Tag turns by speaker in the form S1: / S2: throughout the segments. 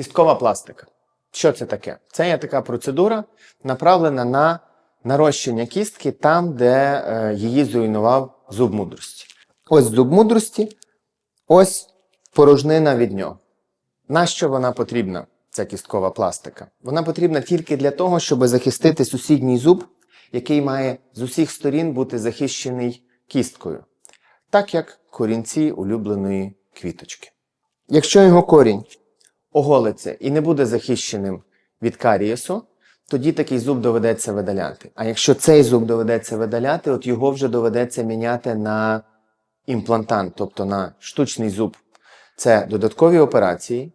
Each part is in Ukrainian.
S1: Кісткова пластика. Що це таке? Це є така процедура, направлена на нарощення кістки там, де е, її зруйнував зуб мудрості. Ось зуб мудрості, ось порожнина від нього. Нащо вона потрібна, ця кісткова пластика? Вона потрібна тільки для того, щоб захистити сусідній зуб, який має з усіх сторін бути захищений кісткою, так як корінці улюбленої квіточки. Якщо його корінь оголиться і не буде захищеним від карієсу, тоді такий зуб доведеться видаляти. А якщо цей зуб доведеться видаляти, от його вже доведеться міняти на імплантант, тобто на штучний зуб. Це додаткові операції,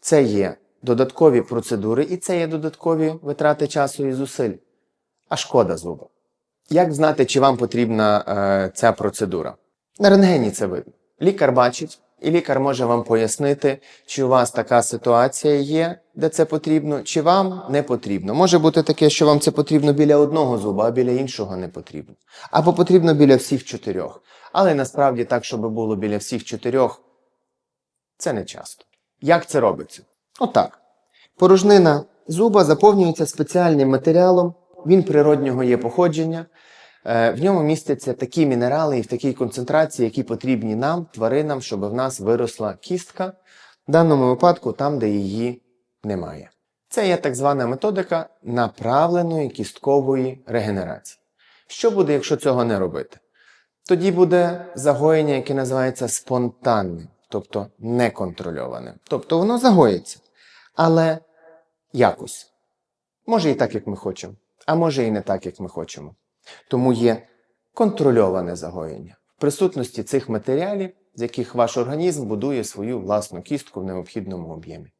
S1: це є додаткові процедури і це є додаткові витрати часу і зусиль. А шкода зуба. Як знати, чи вам потрібна е, ця процедура? На рентгені це видно. Лікар бачить, і лікар може вам пояснити, чи у вас така ситуація є, де це потрібно, чи вам не потрібно. Може бути таке, що вам це потрібно біля одного зуба, а біля іншого не потрібно. Або потрібно біля всіх чотирьох. Але насправді так, щоб було біля всіх чотирьох, це не часто. Як це робиться? Отак. Порожнина зуба заповнюється спеціальним матеріалом, він природнього є походження. Е, В ньому містяться такі мінерали і в такій концентрації, які потрібні нам, тваринам, щоб в нас виросла кістка, в даному випадку там, де її немає. Це є так звана методика направленої кісткової регенерації. Що буде, якщо цього не робити? Тоді буде загоєння, яке називається спонтанним, тобто неконтрольованим. Тобто воно загоїться, але якось. Може і так, як ми хочемо, а може і не так, як ми хочемо. Тому є контрольоване загоєння в присутності цих матеріалів, з яких ваш організм будує свою власну кістку в необхідному об'ємі.